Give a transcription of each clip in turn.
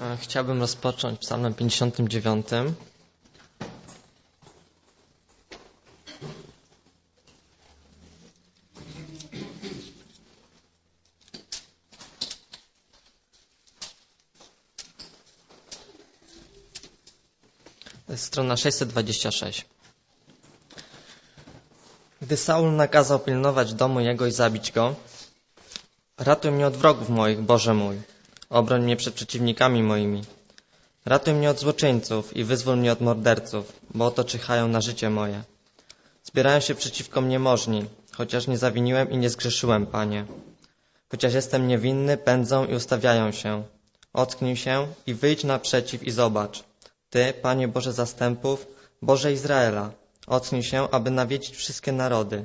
E, Chciałbym rozpocząć psalmem 59. To jest strona 626. Gdy Saul nakazał pilnować domu jego i zabić go, ratuj mnie od wrogów moich, Boże mój. Obroń mnie przed przeciwnikami moimi. Ratuj mnie od złoczyńców i wyzwól mnie od morderców, bo oto czyhają na życie moje. Zbierają się przeciwko mnie możni, chociaż nie zawiniłem i nie zgrzeszyłem, Panie. Chociaż jestem niewinny, pędzą i ustawiają się. Ocknij się i wyjdź naprzeciw i zobacz. Ty, Panie Boże zastępów, Boże Izraela, ocknij się, aby nawiedzić wszystkie narody.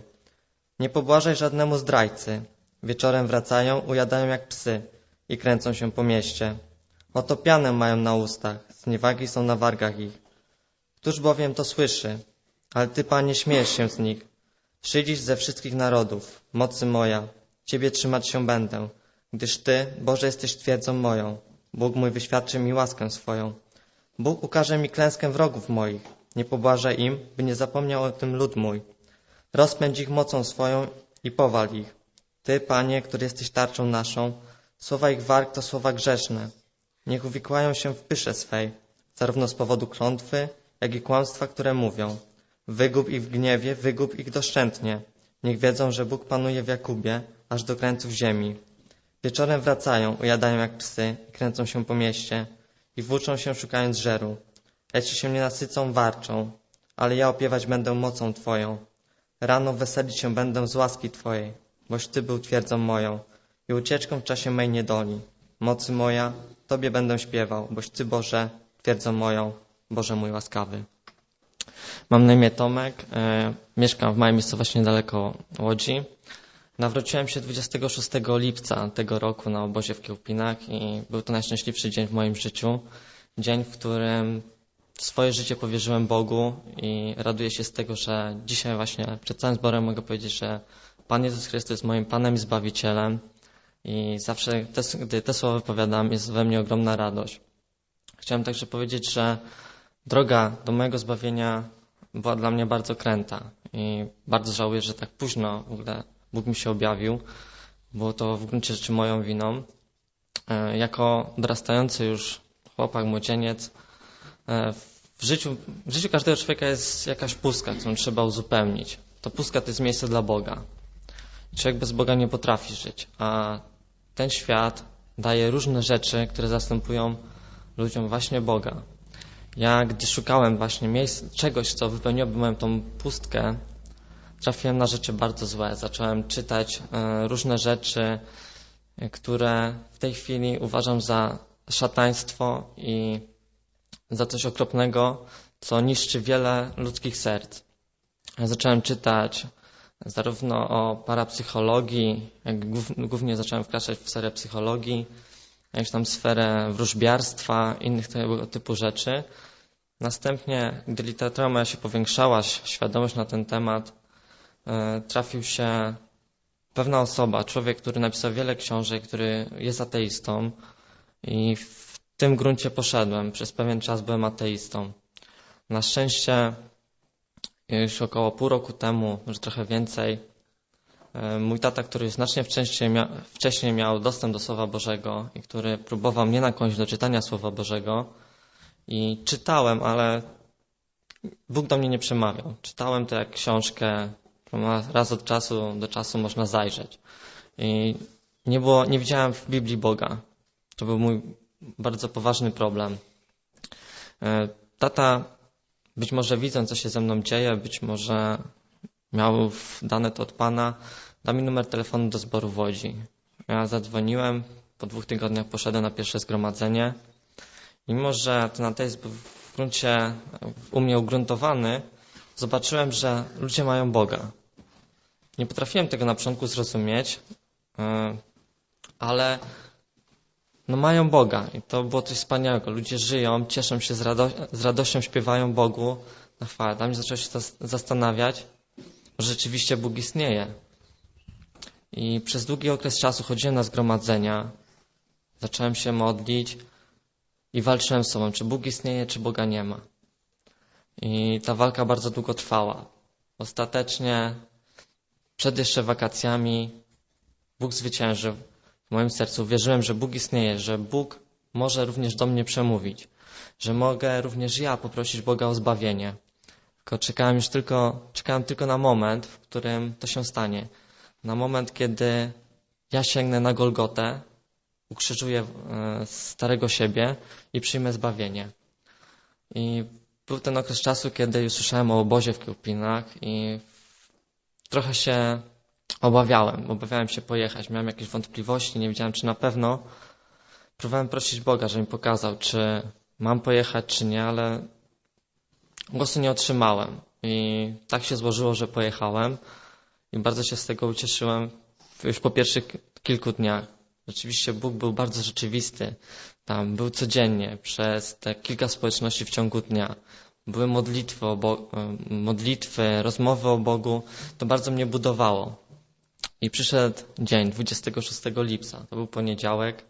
Nie pobłażaj żadnemu zdrajcy. Wieczorem wracają, ujadają jak psy i kręcą się po mieście. Oto pianę mają na ustach, zniewagi są na wargach ich. Któż bowiem to słyszy? Ale Ty, Panie, śmiejesz się z nich. Szydzisz ze wszystkich narodów, mocy moja. Ciebie trzymać się będę, gdyż Ty, Boże, jesteś twierdzą moją. Bóg mój wyświadczy mi łaskę swoją. Bóg ukaże mi klęskę wrogów moich. Nie pobłażę im, by nie zapomniał o tym lud mój. Rozpędź ich mocą swoją i powal ich. Ty, Panie, który jesteś tarczą naszą, słowa ich warg to słowa grzeszne. Niech uwikłają się w pysze swej, zarówno z powodu klątwy, jak i kłamstwa, które mówią. Wygub ich w gniewie, wygub ich doszczętnie. Niech wiedzą, że Bóg panuje w Jakubie, aż do krańców ziemi. Wieczorem wracają, ujadają jak psy i kręcą się po mieście i włóczą się szukając żeru. Lecz się nie nasycą, warczą, ale ja opiewać będę mocą Twoją. Rano weselić się będę z łaski Twojej, boś Ty był twierdzą moją i ucieczką w czasie mej niedoli. Mocy moja, Tobie będę śpiewał, boś Ty, Boże, twierdzą moją, Boże mój łaskawy. Mam na imię Tomek, e, mieszkam w małej miejscowości niedaleko Łodzi. Nawróciłem się 26 lipca tego roku na obozie w Kiełpinach i był to najszczęśliwszy dzień w moim życiu. Dzień, w którym swoje życie powierzyłem Bogu i raduję się z tego, że dzisiaj właśnie przed całym zborem mogę powiedzieć, że Pan Jezus Chrystus jest moim Panem i Zbawicielem i zawsze, te, gdy te słowa wypowiadam, jest we mnie ogromna radość. Chciałem także powiedzieć, że droga do mojego zbawienia była dla mnie bardzo kręta i bardzo żałuję, że tak późno w ogóle Bóg mi się objawił. Było to w gruncie rzeczy moją winą. E, Jako dorastający już chłopak, młodzieniec, e, w życiu, w życiu każdego człowieka jest jakaś pustka, którą trzeba uzupełnić. To pustka to jest miejsce dla Boga. Człowiek bez Boga nie potrafi żyć, a ten świat daje różne rzeczy, które zastępują ludziom właśnie Boga. Ja, gdy szukałem właśnie miejsc, czegoś, co wypełniłoby moją tą pustkę, trafiłem na rzeczy bardzo złe. Zacząłem czytać e, różne rzeczy, e, które w tej chwili uważam za szataństwo i za coś okropnego, co niszczy wiele ludzkich serc. Zacząłem czytać zarówno o parapsychologii, jak głównie zacząłem wkraczać w sferę psychologii, jakąś tam sferę wróżbiarstwa, innych tego typu rzeczy. Następnie, gdy literatura moja się powiększała, świadomość na ten temat, trafił się pewna osoba, człowiek, który napisał wiele książek, który jest ateistą i w tym gruncie poszedłem. Przez pewien czas byłem ateistą. Na szczęście już około pół roku temu, może trochę więcej, mój tata, który znacznie wcześniej, wcześniej miał dostęp do Słowa Bożego i który próbował mnie nakłonić do czytania Słowa Bożego i czytałem, ale Bóg do mnie nie przemawiał. Czytałem jak książkę, raz od czasu do czasu można zajrzeć. I nie, było, nie widziałem w Biblii Boga. To był mój bardzo poważny problem. Tata, być może widząc, co się ze mną dzieje, być może miał dane to od Pana, dał mi numer telefonu do zboru w Łodzi. Ja zadzwoniłem, po dwóch tygodniach poszedłem na pierwsze zgromadzenie. Mimo, że ten ateizm był w gruncie u mnie ugruntowany, zobaczyłem, że ludzie mają Boga. Nie potrafiłem tego na początku zrozumieć, ale no mają Boga i to było coś wspaniałego. Ludzie żyją, cieszą się z, rado z radością, śpiewają Bogu na chwałę. Tam zacząłem się zastanawiać, że rzeczywiście Bóg istnieje. I przez długi okres czasu chodziłem na zgromadzenia, zacząłem się modlić i walczyłem z sobą, czy Bóg istnieje, czy Boga nie ma. I ta walka bardzo długo trwała. Ostatecznie, przed jeszcze wakacjami, Bóg zwyciężył w moim sercu. Wierzyłem, że Bóg istnieje, że Bóg może również do mnie przemówić, że mogę również ja poprosić Boga o zbawienie. Tylko czekałem już tylko, czekałem tylko na moment, w którym to się stanie. Na moment, kiedy ja sięgnę na Golgotę, ukrzyżuję e, starego siebie i przyjmę zbawienie. I był ten okres czasu, kiedy już słyszałem o obozie w Kiełpinach i trochę się obawiałem. Obawiałem się pojechać. Miałem jakieś wątpliwości, nie wiedziałem, czy na pewno. Próbowałem prosić Boga, żeby mi pokazał, czy mam pojechać, czy nie, ale głosu nie otrzymałem. I tak się złożyło, że pojechałem i bardzo się z tego ucieszyłem już po pierwszych kilku dniach. Rzeczywiście Bóg był bardzo rzeczywisty. Tam był codziennie przez te kilka społeczności w ciągu dnia. Były modlitwy, modlitwy, rozmowy o Bogu. To bardzo mnie budowało. I przyszedł dzień, 26 lipca. To był poniedziałek.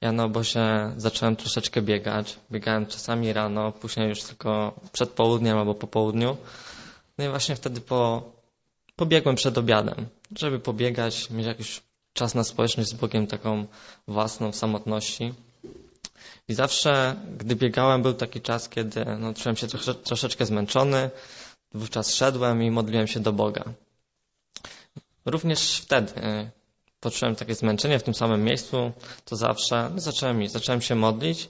Ja na obozie zacząłem troszeczkę biegać. Biegałem czasami rano, później już tylko przed południem albo po południu. No i właśnie wtedy po, pobiegłem przed obiadem, żeby pobiegać, mieć jakiś czas na społeczność z Bogiem, taką własną w samotności. I zawsze, gdy biegałem, był taki czas, kiedy no, czułem się trosze, troszeczkę zmęczony. Wówczas szedłem i modliłem się do Boga. Również wtedy e, poczułem takie zmęczenie w tym samym miejscu, to zawsze. No, zacząłem zacząłem się modlić,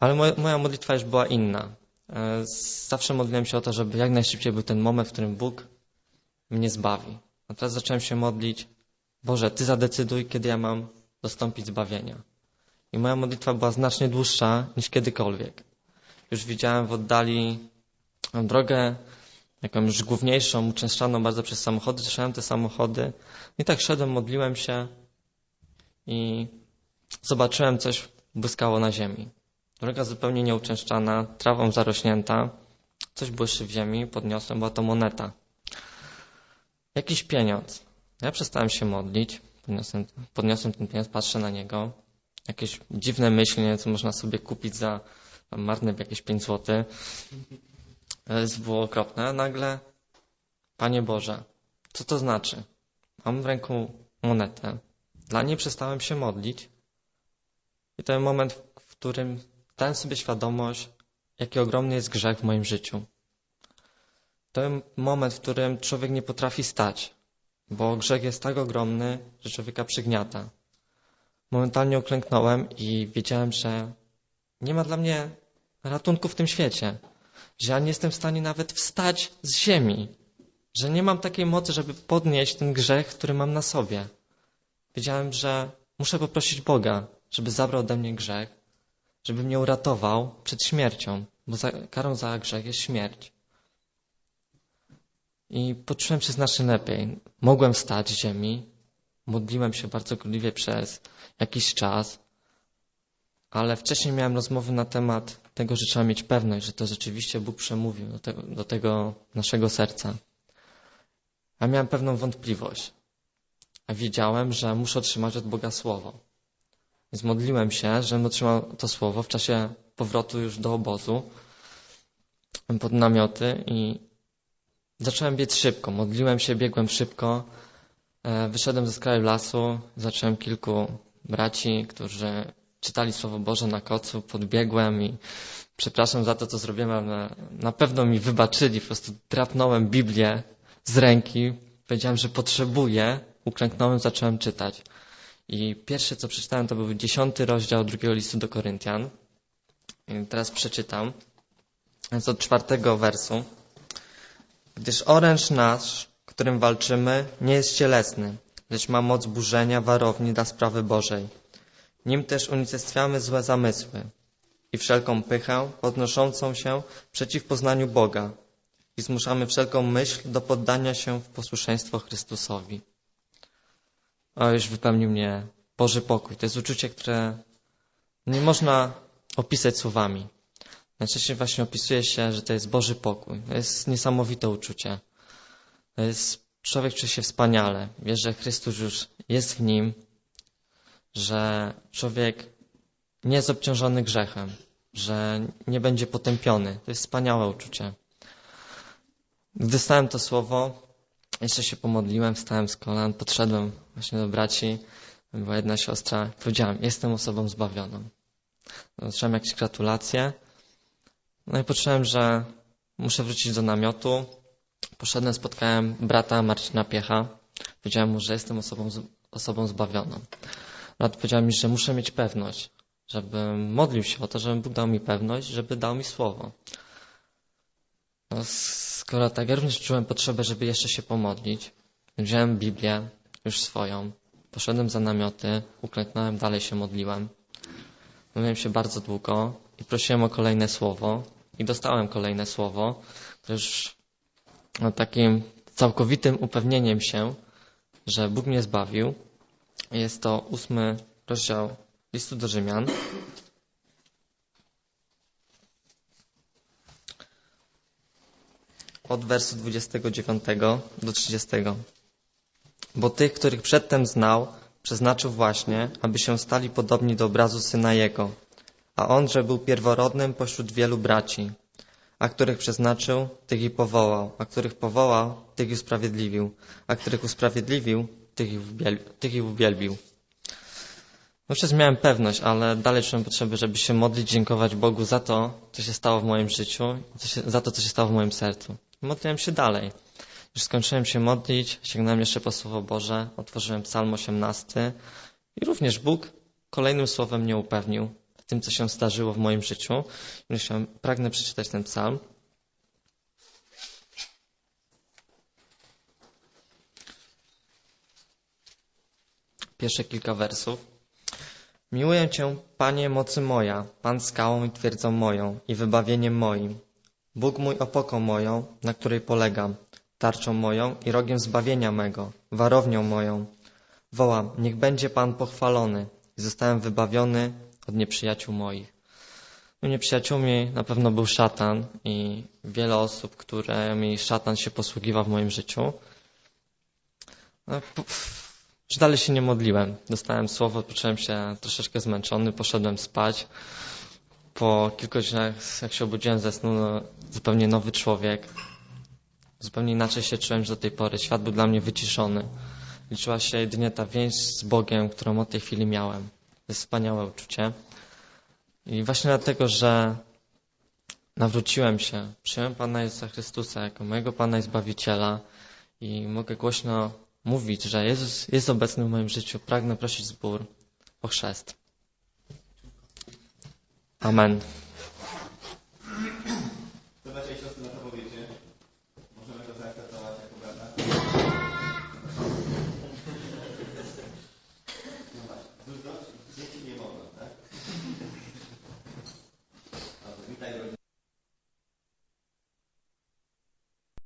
ale moja, moja modlitwa już była inna. E, zawsze modliłem się o to, żeby jak najszybciej był ten moment, w którym Bóg mnie zbawi. A teraz zacząłem się modlić, Boże, Ty zadecyduj, kiedy ja mam dostąpić zbawienia. I moja modlitwa była znacznie dłuższa niż kiedykolwiek. Już widziałem w oddali drogę jakąś główniejszą, uczęszczaną bardzo przez samochody. Słyszałem te samochody. I tak szedłem, modliłem się i zobaczyłem coś błyskało na ziemi. Droga zupełnie nieuczęszczana, trawą zarośnięta. Coś błyszczy w ziemi, podniosłem, była to moneta. Jakiś pieniądz. Ja przestałem się modlić, podniosłem, podniosłem ten pieniądz, patrzę na niego. Jakieś dziwne myśli, co można sobie kupić za marne jakieś 5 zł. Było okropne. Nagle, Panie Boże, co to znaczy? Mam w ręku monetę. Dla niej przestałem się modlić. I to jest moment, w którym dałem sobie świadomość, jaki ogromny jest grzech w moim życiu. To jest moment, w którym człowiek nie potrafi stać, bo grzech jest tak ogromny, że człowieka przygniata. Momentalnie uklęknąłem i wiedziałem, że nie ma dla mnie ratunku w tym świecie, że ja nie jestem w stanie nawet wstać z ziemi, że nie mam takiej mocy, żeby podnieść ten grzech, który mam na sobie. Wiedziałem, że muszę poprosić Boga, żeby zabrał ode mnie grzech, żeby mnie uratował przed śmiercią, bo za, karą za grzech jest śmierć. I poczułem się znacznie lepiej. Mogłem wstać z ziemi, modliłem się bardzo gorliwie przez jakiś czas, ale wcześniej miałem rozmowy na temat tego, że trzeba mieć pewność, że to rzeczywiście Bóg przemówił do tego, do tego naszego serca. A miałem pewną wątpliwość. A wiedziałem, że muszę otrzymać od Boga słowo. Więc modliłem się, żebym otrzymał to słowo w czasie powrotu już do obozu pod namioty i zacząłem biec szybko. Modliłem się, biegłem szybko. E, wyszedłem ze skraju lasu, zacząłem kilku braci, którzy czytali Słowo Boże na kocu, podbiegłem i przepraszam za to, co zrobiłem, ale na pewno mi wybaczyli. Po prostu drapnąłem Biblię z ręki, powiedziałem, że potrzebuję, uklęknąłem, zacząłem czytać. I pierwsze, co przeczytałem, to był dziesiąty rozdział drugiego listu do Koryntian. I teraz przeczytam. Jest od czwartego wersu. Gdyż oręż nasz, którym walczymy, nie jest cielesny, lecz ma moc burzenia warowni dla sprawy Bożej. Nim też unicestwiamy złe zamysły i wszelką pychę podnoszącą się przeciw poznaniu Boga i zmuszamy wszelką myśl do poddania się w posłuszeństwo Chrystusowi. O, już wypełnił mnie Boży pokój. To jest uczucie, które nie można opisać słowami. Najczęściej właśnie opisuje się, że to jest Boży pokój. To jest niesamowite uczucie. To jest, człowiek czuje się wspaniale. Wie, że Chrystus już jest w nim, że człowiek nie jest obciążony grzechem, że nie będzie potępiony. To jest wspaniałe uczucie. Gdy to słowo, jeszcze się pomodliłem, wstałem z kolan, podszedłem właśnie do braci, była jedna siostra, powiedziałem, jestem osobą zbawioną. Zacząłem jakieś gratulacje, no i poczułem, że muszę wrócić do namiotu. Poszedłem, spotkałem brata Marcina Piecha, powiedziałem mu, że jestem osobą, osobą zbawioną. Brat powiedział mi, że muszę mieć pewność, żebym modlił się o to, żeby Bóg dał mi pewność, żeby dał mi słowo. No, skoro tak, ja również czułem potrzebę, żeby jeszcze się pomodlić. Wziąłem Biblię, już swoją, poszedłem za namioty, uklęknąłem, dalej się modliłem. Modliłem się bardzo długo i prosiłem o kolejne słowo i dostałem kolejne słowo, które już no, takim całkowitym upewnieniem się, że Bóg mnie zbawił. Jest to ósmy rozdział listu do Rzymian. Od wersu 29 do 30. Bo tych, których przedtem znał, przeznaczył właśnie, aby się stali podobni do obrazu Syna Jego, a On, że był pierworodnym pośród wielu braci. A których przeznaczył, tych i powołał, a których powołał, tych i usprawiedliwił, a których usprawiedliwił, tych i, uwiel tych i uwielbił. Wówczas miałem pewność, ale dalej czułem potrzebę, żeby się modlić, dziękować Bogu za to, co się stało w moim życiu, za to, co się stało w moim sercu. Modliłem się dalej. Już skończyłem się modlić, sięgnąłem jeszcze po Słowo Boże, otworzyłem Psalm 18 i również Bóg kolejnym słowem mnie upewnił w tym, co się zdarzyło w moim życiu. Myślałem, pragnę przeczytać ten psalm. Pierwsze kilka wersów. Miłuję Cię, Panie mocy moja, Pan skałą i twierdzą moją i wybawieniem moim. Bóg mój opoką moją, na której polegam, tarczą moją i rogiem zbawienia mego, warownią moją. Wołam, niech będzie Pan pochwalony i zostałem wybawiony od nieprzyjaciół moich. No, nieprzyjaciółmi na pewno był szatan i wiele osób, którymi szatan się posługiwał w moim życiu. Już dalej się nie modliłem. Dostałem słowo, poczułem się troszeczkę zmęczony, poszedłem spać. Po kilku godzinach, jak się obudziłem ze snu, no, zupełnie nowy człowiek. Zupełnie inaczej się czułem niż do tej pory. Świat był dla mnie wyciszony. Liczyła się jedynie ta więź z Bogiem, którą od tej chwili miałem. To jest wspaniałe uczucie. I właśnie dlatego, że nawróciłem się, przyjąłem Pana Jezusa Chrystusa jako mojego Pana i Zbawiciela i mogę głośno mówić, że Jezus jest obecny w moim życiu, pragnę prosić zbór o chrzest. Amen.